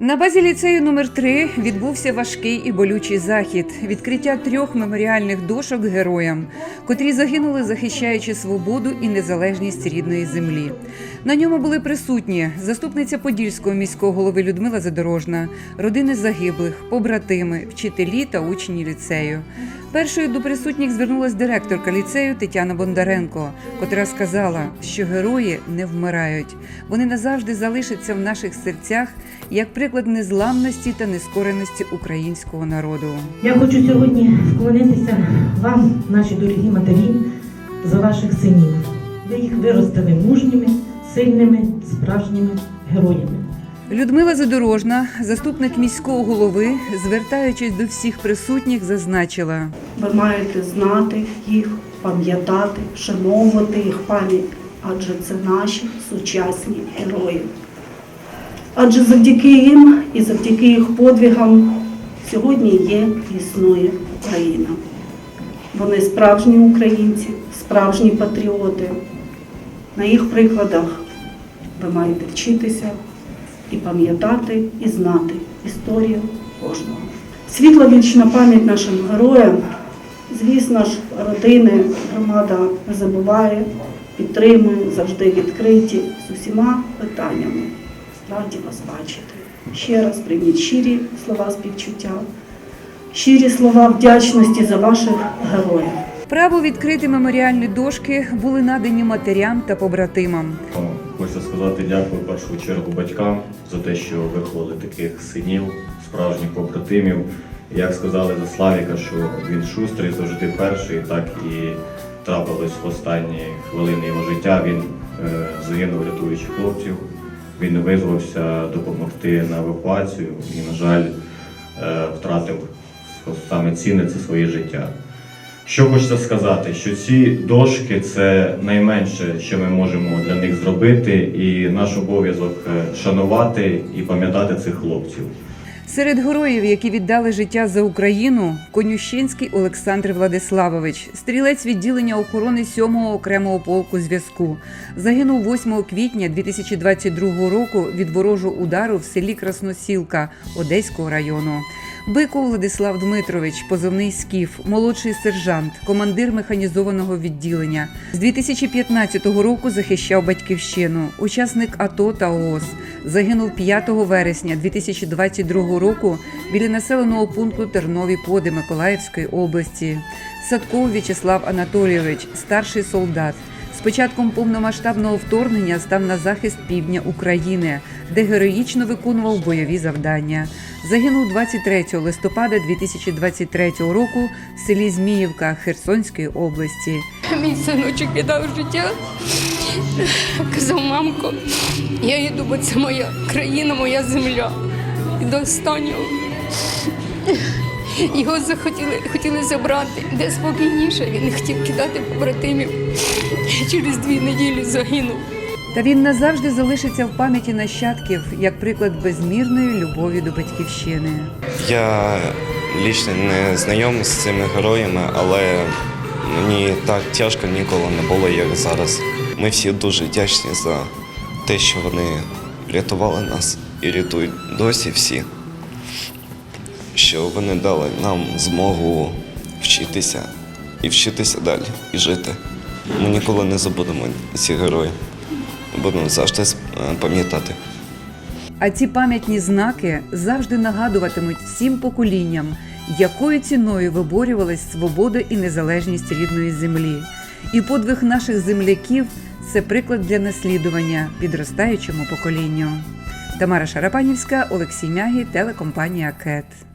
На базі ліцею номер 3 відбувся важкий і болючий захід відкриття трьох меморіальних дошок героям, котрі загинули, захищаючи свободу і незалежність рідної землі. На ньому були присутні заступниця Подільського міського голови Людмила Задорожна, родини загиблих, побратими, вчителі та учні ліцею. Першою до присутніх звернулась директорка ліцею Тетяна Бондаренко, котра сказала, що герої не вмирають. Вони назавжди залишаться в наших серцях як приклад незламності та нескореності українського народу. Я хочу сьогодні вклонитися вам, наші дорогі матері, за ваших синів. Ви їх виростили мужніми, сильними, справжніми героями. Людмила Задорожна, заступник міського голови, звертаючись до всіх присутніх, зазначила. Ви маєте знати їх, пам'ятати, вшановувати їх пам'ять, адже це наші сучасні герої. Адже завдяки їм і завдяки їх подвигам сьогодні є існує Україна. Вони справжні українці, справжні патріоти. На їх прикладах ви маєте вчитися і пам'ятати, і знати історію кожного. Світла вічна пам'ять нашим героям. Звісно ж, родини, громада не забуває, підтримує, завжди відкриті з усіма питаннями. Раді вас бачити. Ще раз прийміть щирі слова співчуття, щирі слова вдячності за ваших героїв. Право відкрити меморіальні дошки були надані матерям та побратимам. Хочу сказати дякую в першу чергу батькам за те, що виховали таких синів, справжніх побратимів. Як сказали за Славіка, що він шустрий, завжди перший, так і трапилось в останні хвилини його життя. Він е, загинув, рятуючи хлопців. Він визвався допомогти на евакуацію і, на жаль, е, втратив саме цінне це своє життя. Що хочеться сказати, що ці дошки це найменше, що ми можемо для них зробити, і наш обов'язок е, шанувати і пам'ятати цих хлопців. Серед героїв, які віддали життя за Україну, Конющинський Олександр Владиславович, стрілець відділення охорони 7-го окремого полку зв'язку, загинув 8 квітня 2022 року від ворожого удару в селі Красносілка Одеського району. Биков Владислав Дмитрович, позивний скіф, молодший сержант, командир механізованого відділення. З 2015 року захищав батьківщину, учасник АТО та ООС. Загинув 5 вересня 2022 року біля населеного пункту Тернові Поди Миколаївської області. Садков В'ячеслав Анатолійович, старший солдат. З початком повномасштабного вторгнення став на захист півдня України, де героїчно виконував бойові завдання. Загинув 23 листопада 2023 року в селі Зміївка Херсонської області. Мій синочок віддав життя. Казав, мамко, я йду, бо це моя країна, моя земля. І до останнього його захотіли хотіли забрати, де спокійніше. Він не хотів кидати побратимів. Через дві неділі загинув. Та він назавжди залишиться в пам'яті нащадків як приклад безмірної любові до батьківщини. Я лічно не знайомий з цими героями, але мені так тяжко ніколи не було, як зараз. Ми всі дуже вдячні за те, що вони рятували нас і рятують досі всі, що вони дали нам змогу вчитися і вчитися далі і жити. Ми ніколи не забудемо ці герої. Будемо завжди е, пам'ятати. А ці пам'ятні знаки завжди нагадуватимуть всім поколінням, якою ціною виборювалась свобода і незалежність рідної землі. І подвиг наших земляків це приклад для наслідування підростаючому поколінню. Тамара Шарапанівська, Олексій Мягі, телекомпанія КЕТ.